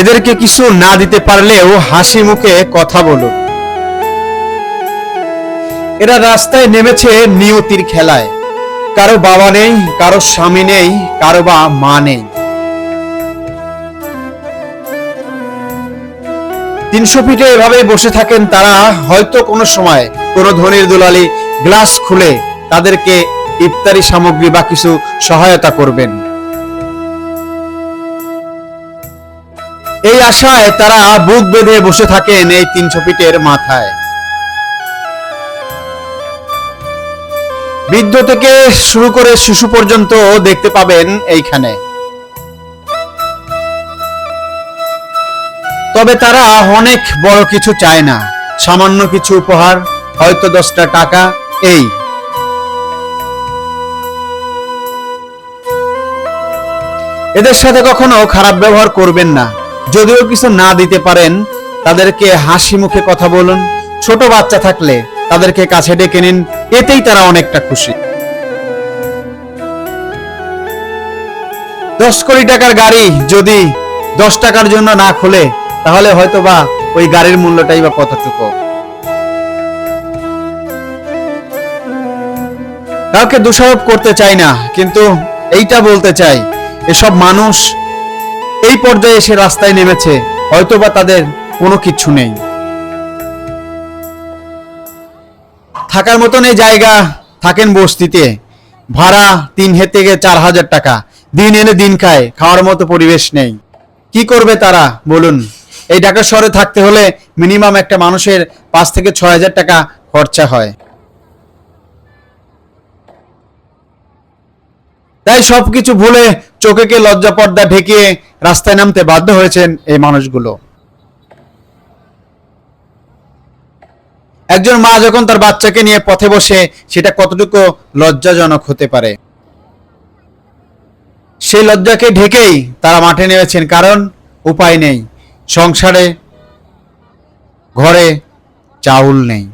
এদেরকে কিছু না দিতে পারলেও হাসি মুখে কথা বলুন এরা রাস্তায় নেমেছে নিয়তির খেলায়। কারও বাবা নেই, কারও স্বামী নেই, কারও বা মা নেই। তিনশো ফিটে এভাবেই বসে থাকেন তারা। হয়তো কোনো সময় কোনো ধনির দুলালি গ্লাস খুলে তাদেরকে ইফতারি সামগ্রী বা কিছু সহায়তা করবেন। এই আশায় তারা বুক বেঁধে বসে থাকেন এই তিনশো ফিটের মাথায়। বৃদ্ধ থেকে শুরু করে শিশু পর্যন্ত দেখতে পাবেন এইখানে। তবে তারা অনেক বড় কিছু চায় না। সামান্য কিছু উপহার, হয়তো দশটা টাকা, এই। এদের সাথে কখনো খারাপ ব্যবহার করবেন না। যদিও কিছু না দিতে পারেন, তাদেরকে হাসি মুখে কথা বলুন। ছোট বাচ্চা থাকলে তাদেরকে কাছে ডেকে নিন, এতেই তারা অনেকটা খুশি। দশ কোটি টাকার গাড়ি যদি দশ টাকার জন্য না খুলে, তাহলে হয়তো বা ওই গাড়ির মূল্যটাই বা কতটুকু। কাউকে দোষারোপ করতে চাই না, কিন্তু এইটা বলতে চাই, এসব মানুষ এই পর্যায়ে এসে রাস্তায় নেমেছে। হয়তোবা তাদের কোনো কিচ্ছু নেই। থাকার মতন এই জায়গা থাকেন বস্তিতে। ভাড়া তিন হে থেকে চার হাজার টাকা। দিন এনে দিন খায়, খাওয়ার মতো পরিবেশ নেই। কি করবে তারা, বলুন? এই ঢাকা শহরে থাকতে হলে মিনিমাম একটা মানুষের পাঁচ থেকে ছয় হাজার টাকা খরচা হয়। তাই সবকিছু ভুলে চোখেকে লজ্জা পর্দা ঢেকে রাস্তায় নামতে বাধ্য হয়েছেন এই মানুষগুলো। একজন মা যখন তার বাচ্চাকে নিয়ে পথে বসে, সেটা কতটুকু লজ্জাজনক হতে পারে? সেই লজ্জাকে ঢেকেই তারা মাঠে নেমেছেন, কারণ উপায় নেই। সংসারে, ঘরে চাউল নেই।